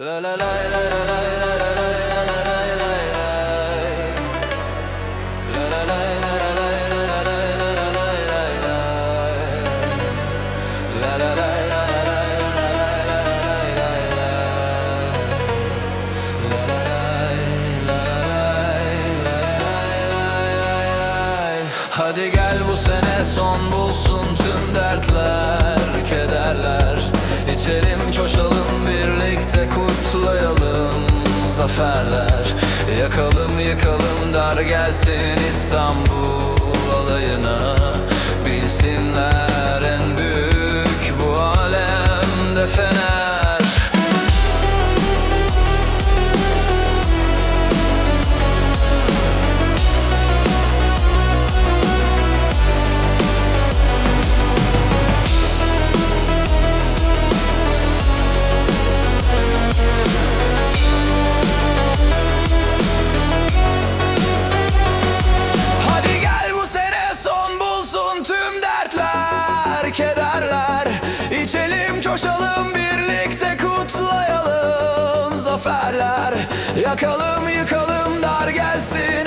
La la la la la la Hadi gel bu sene son bulsun tüm dertler, kederler. İçelim coşalım. zaferler. Yakalım yıkalım dar gelsin İstanbul. zaferler. Yakalım yıkalım dar gelsin.